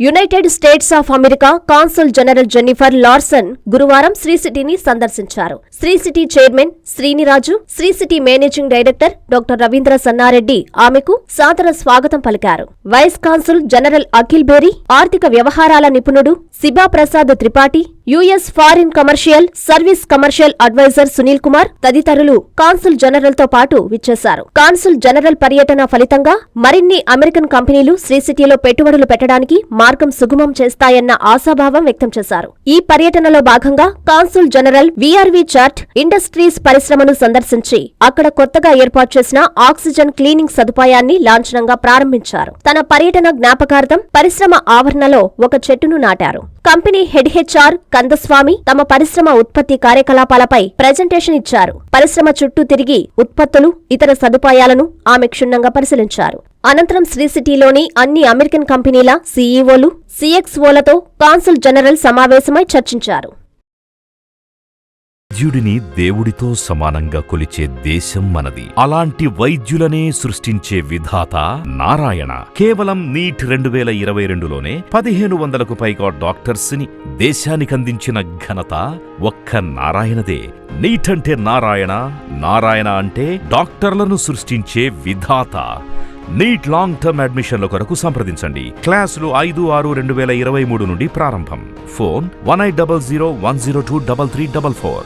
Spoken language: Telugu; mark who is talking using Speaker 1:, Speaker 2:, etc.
Speaker 1: United States of America consul general Jennifer Larson గురువారం శ్రీ సిటీని సందర్శించారు. Sri City chairman Sreeni Raju Sri City managing director doctor Ravindra Sannareddy ఆమెకు సాదర స్వాగతం పలికారు. వైస్ కాన్సుల్ జనరల్ అఖిల్ బేరీ ఆర్థిక వ్యవహారాల నిపుణుడు Shiba Prasad Tripathi US foreign commercial service commercial advisor Sunil Kumar తదితరులు కాన్సుల్ జనరల్తో పాటు విచ్చేశారు. కాన్సుల్ జనరల్ పర్యటన ఫలితంగా మరిన్ని అమెరికన్ కంపెనీలు శ్రీ సిటీలో పెట్టుబడులు పెట్టడానికి మార్గం సుగమం చేస్తాయన్న ఆశాభావం వ్యక్తం చేశారు. ఈ పర్యటనలో భాగంగా consul general VRV chart industries పరిశ్రమను సందర్శించి అక్కడ కొత్తగా ఏర్పాటు చేసిన ఆక్సిజన్ క్లీనింగ్ సదుపాయాన్ని లాంఛనంగా ప్రారంభించారు. తన పర్యటన జ్ఞాపకార్థం పరిశ్రమ ఆవరణలో ఒక చెట్టును నాటారు. కంపెనీ హెడ్ హెచ్ఆర్ కందస్వామి తమ పరిశ్రమ ఉత్పత్తి కార్యకలాపాలపై ప్రజెంటేషన్ ఇచ్చారు. పరిశ్రమ చుట్టూ తిరిగి ఉత్పత్తులు ఇతర సదుపాయాలను ఆమె క్షుణ్ణంగా పరిశీలించారు. అనంతరం శ్రీ సిటీలోని అన్ని అమెరికన్ కంపెనీల సీఈఓలు సీఎక్స్ఓలతో కాన్సుల్ జనరల్ సమావేశమై చర్చించారు.
Speaker 2: వైద్యుడిని దేవుడితో సమానంగా కొలిచే దేశం మనది. అలాంటి వైద్యులనే సృష్టించే విధాత నారాయణ. కేవలం నీట్ రెండు వేల ఇరవై రెండులోనే పదిహేను వందలకు పైగా డాక్టర్స్ని దేశానికందించిన ఘనత ఒక్క నారాయణదే. నీట్ అంటే నారాయణ నారాయణ అంటే డాక్టర్లను సృష్టించే విధాత. నీట్ లాంగ్ టర్మ్ అడ్మిషన్ల కొరకు సంప్రదించండి. క్లాసులు ఐదు ఆరు రెండు వేల ఇరవై మూడు నుండి ప్రారంభం. Phone one eight double zero one zero two double three double four.